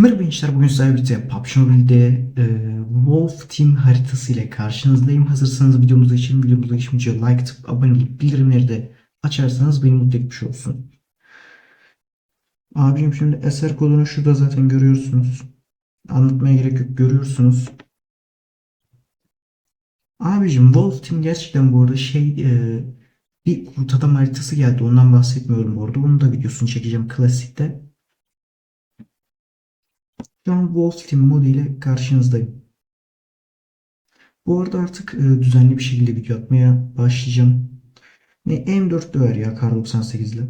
Merhaba gençler, bugün sizlerle birlikte PUBG Mobile'de e, Wolf Team haritası ile karşınızdayım. Hazırsanız videomuza geçelim. Videomuza geçmeyince like atıp abone olup bildirimleri de açarsanız beni mutlu etmiş olsun. Abicim şimdi eser kodunu şurada zaten görüyorsunuz. Anlatmaya gerek yok, görüyorsunuz. Abicim Wolf Team gerçekten bu arada şey e, bir kurt adam haritası geldi. Ondan bahsetmiyorum bu arada. Onun da videosunu çekeceğim klasikte. Wolf Team modu ile karşınızdayım. Bu arada artık e, düzenli bir şekilde video atmaya başlayacağım. Ne M4 döver ya Kar 98 ile.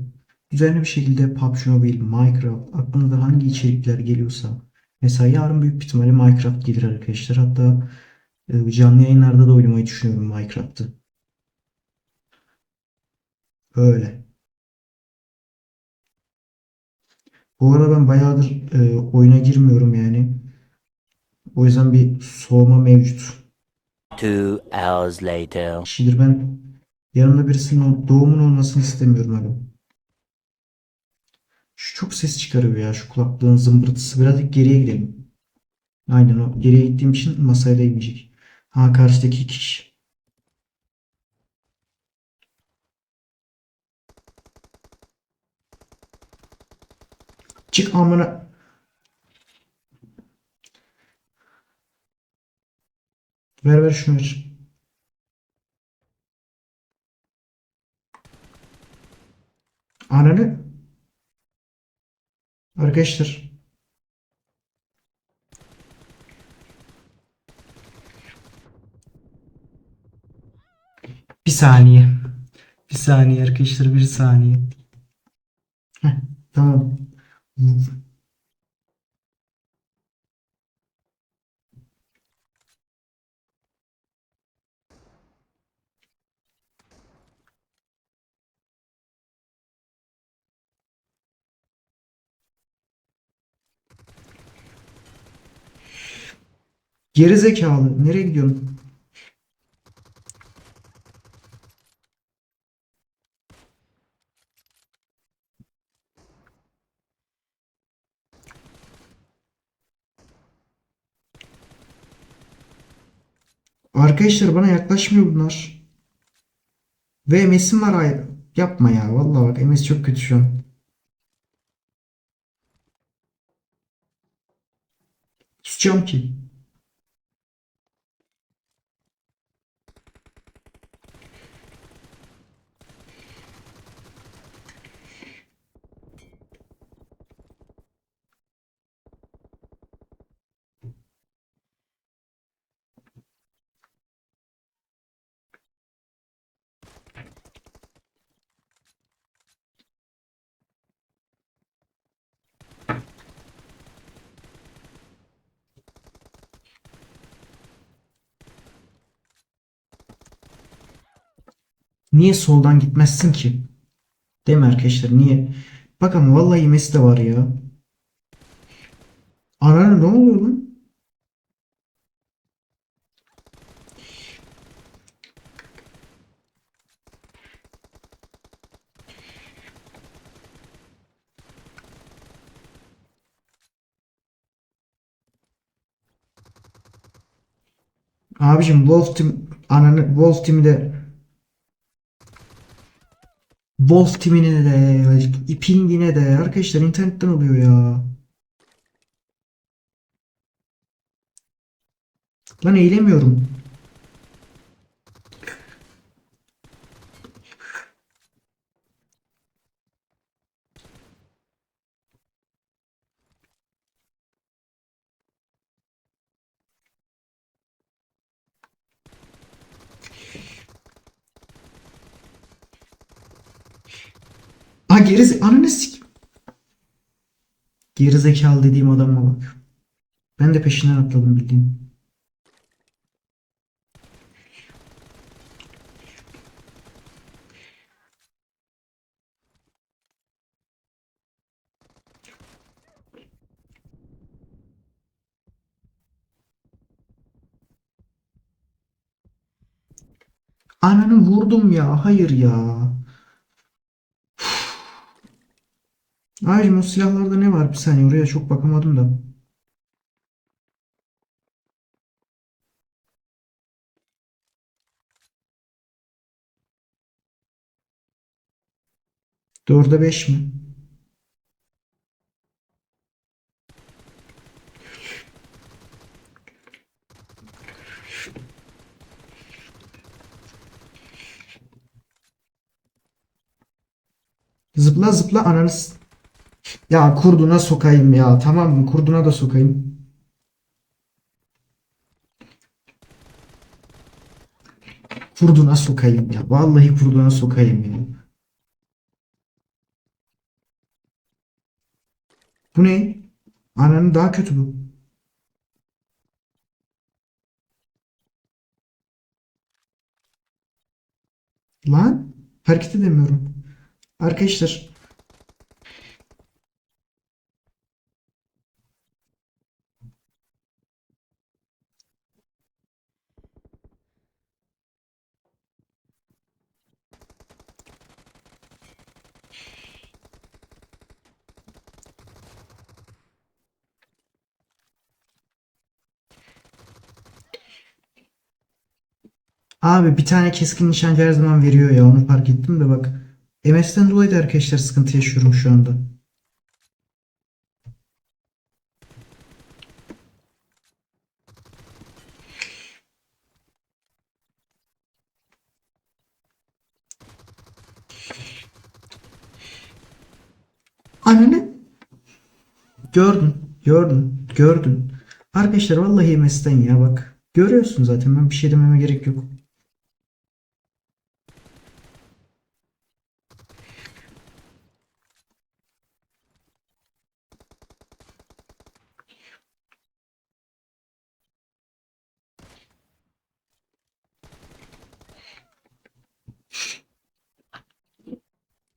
Düzenli bir şekilde PUBG Mobile, Minecraft, aklınıza hangi içerikler geliyorsa. Mesela yarın büyük bir ihtimalle Minecraft gelir arkadaşlar. Hatta e, canlı yayınlarda da oynamayı düşünüyorum Minecraft'ı. Böyle. Bu arada ben bayağıdır e, oyuna girmiyorum yani. O yüzden bir soğuma mevcut. Two hours later. Kişidir ben yanımda birisinin doğumun olmasını istemiyorum abi. Şu çok ses çıkarıyor ya şu kulaklığın zımbırtısı. Birazcık geriye gidelim. Aynen o. Geriye gittiğim için masaya değmeyecek. Ha karşıdaki kişi. Çık amına. Ver ver şunu ver. Ananı. Arkadaşlar. Bir saniye. Bir saniye arkadaşlar bir saniye. Heh, tamam. Geri zekalı. Nereye gidiyorsun? Arkadaşlar bana yaklaşmıyor bunlar. Ve MS'im var ayrı. Yapma ya. Vallahi bak MS çok kötü şu an. Susacağım ki. Niye soldan gitmezsin ki? Değil mi arkadaşlar? Niye? Bak ama vallahi yemesi de var ya. Ananı ne oluyor lan? Abicim Wolf Team ananı Wolf Team'i de Wolf Team'ine de Iping'ine de arkadaşlar internetten oluyor ya. Lan eğilemiyorum. Ha geri ananı sik. Geri dediğim adama bak. Ben de peşinden atladım bildiğin. Ananı vurdum ya. Hayır ya. Ayrıca o silahlarda ne var? Bir saniye oraya çok bakamadım da. Dörde beş mi? Zıpla zıpla ananız. Ya kurduna sokayım ya. Tamam mı? Kurduna da sokayım. Kurduna sokayım ya. Vallahi kurduna sokayım ya. Bu ne? Ananın daha kötü bu. Lan hareket edemiyorum. Arkadaşlar Abi bir tane keskin nişancı her zaman veriyor ya onu fark ettim de bak. MS'den dolayı da arkadaşlar sıkıntı yaşıyorum şu anda. Anne Gördün, gördün, gördün. Arkadaşlar vallahi MS'den ya bak. Görüyorsun zaten ben bir şey dememe gerek yok.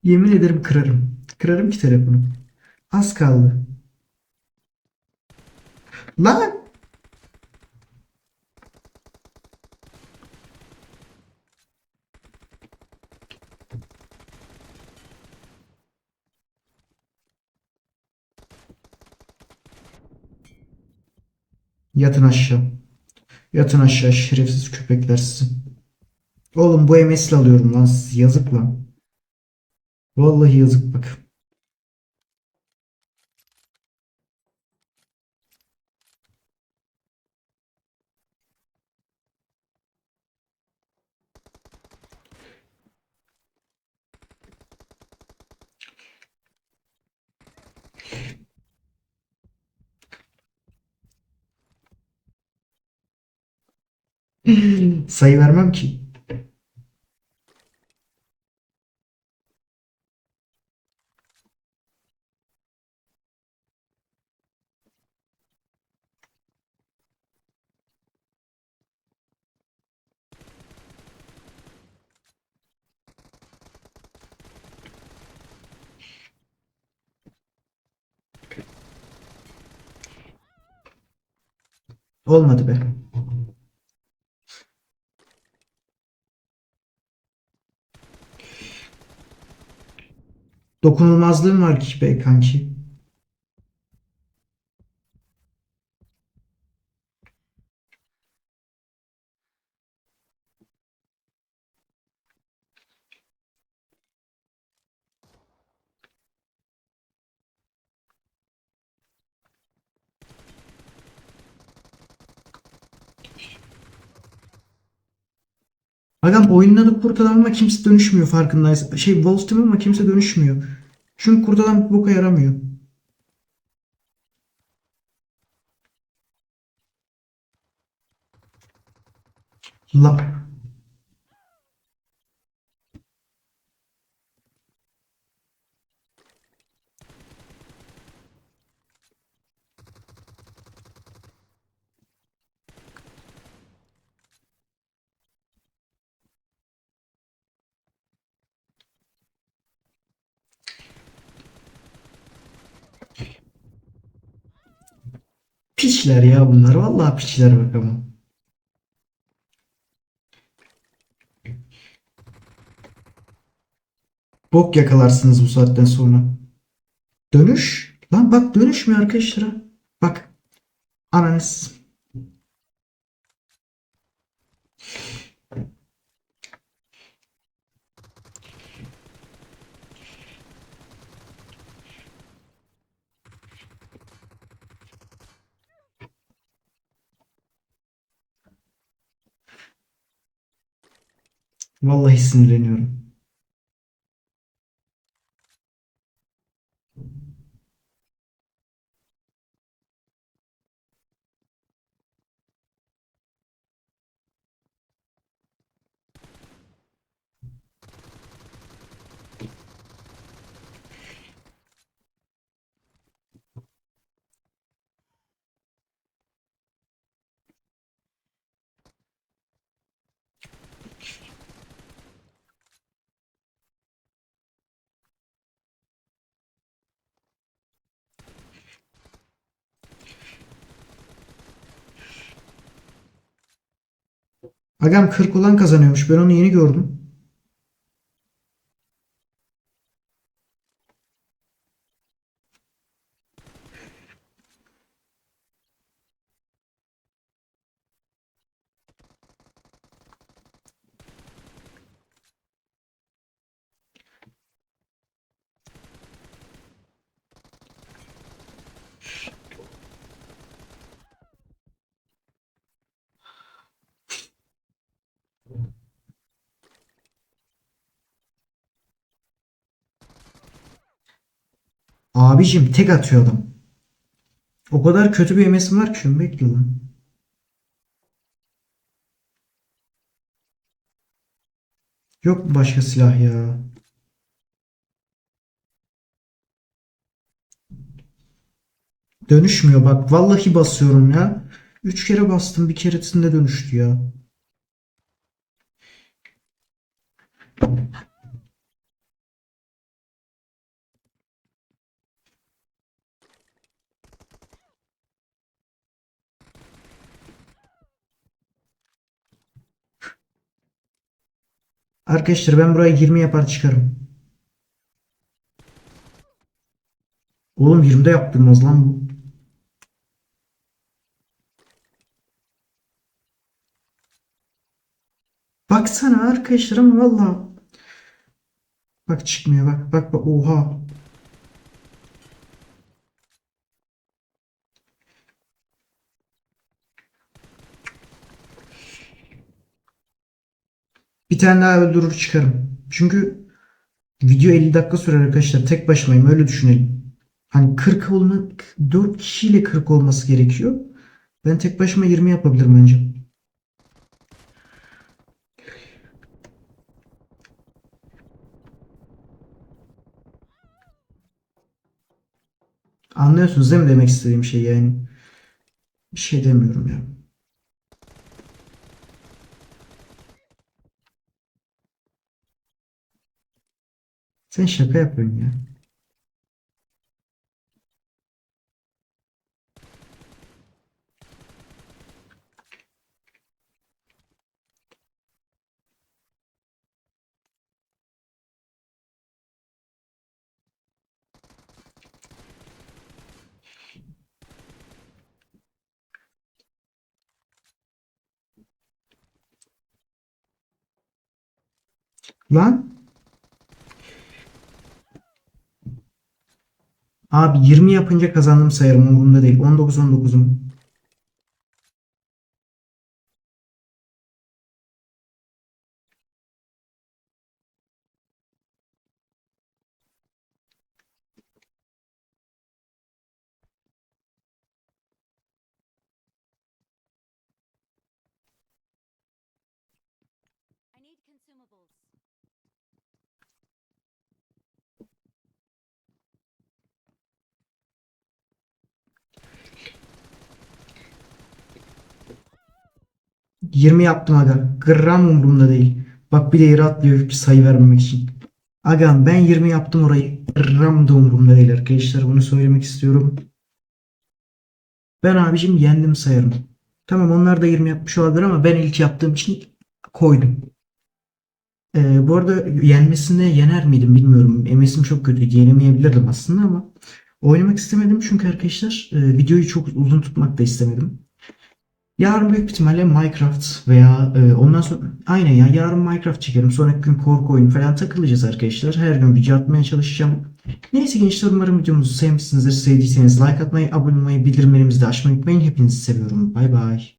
Yemin ederim kırarım. Kırarım ki telefonu. Az kaldı. Lan! Yatın aşağı. Yatın aşağı şerefsiz köpekler sizi. Oğlum bu MS'le alıyorum lan sizi. Yazık lan. Vallahi yazık bak. Sayı vermem ki. Olmadı be. Dokunulmazlığım var ki be kanki. Agam oyunun adı ama kimse dönüşmüyor farkındayız. Şey Wolf Team ama kimse dönüşmüyor. Çünkü kurt adam boka yaramıyor. La piçler ya bunlar. Vallahi piçler bak ama. Bok yakalarsınız bu saatten sonra. Dönüş. Lan bak dönüşmüyor arkadaşlar. Bak. Ananız. Vallahi sinirleniyorum. Agam 40 olan kazanıyormuş. Ben onu yeni gördüm. Abicim tek atıyor adam. O kadar kötü bir MS'im var ki şunu bekliyor lan. Yok mu başka silah ya? Dönüşmüyor bak. Vallahi basıyorum ya. Üç kere bastım. Bir keresinde dönüştü ya. Arkadaşlar ben buraya 20 yapar çıkarım. Oğlum 20'de yaptırmaz lan bu. Baksana arkadaşlar ama valla. Bak çıkmıyor bak bak bak oha. Bir tane daha öldürür çıkarım. Çünkü video 50 dakika sürer arkadaşlar. Tek başımayım öyle düşünelim. Hani 40 olma 4 kişiyle 40 olması gerekiyor. Ben tek başıma 20 yapabilirim bence. Anlıyorsunuz değil mi demek istediğim şey yani? Bir şey demiyorum ya. Sen şaka yapıyorsun ya. Lan Abi 20 yapınca kazandım sayarım umurumda değil. 19 19'um. I consumables. 20 yaptım aga. Gram umurumda değil. Bak bir de yere atlıyor sayı vermemek için. Aga ben 20 yaptım orayı. Gram da umurumda değil arkadaşlar. Bunu söylemek istiyorum. Ben abicim yendim sayarım. Tamam onlar da 20 yapmış olabilir ama ben ilk yaptığım için koydum. Ee, bu arada yenmesinde yener miydim bilmiyorum. MS'im çok kötüydü. Yenemeyebilirdim aslında ama oynamak istemedim çünkü arkadaşlar e, videoyu çok uzun tutmak da istemedim. Yarın büyük ihtimalle Minecraft veya e, ondan sonra aynen ya yarın Minecraft çekerim. Sonraki gün korku oyunu falan takılacağız arkadaşlar. Her gün video atmaya çalışacağım. Neyse gençler umarım videomuzu sevmişsinizdir. Sevdiyseniz like atmayı, abone olmayı, bildirimlerimizi de açmayı unutmayın. Hepinizi seviyorum. Bay bay.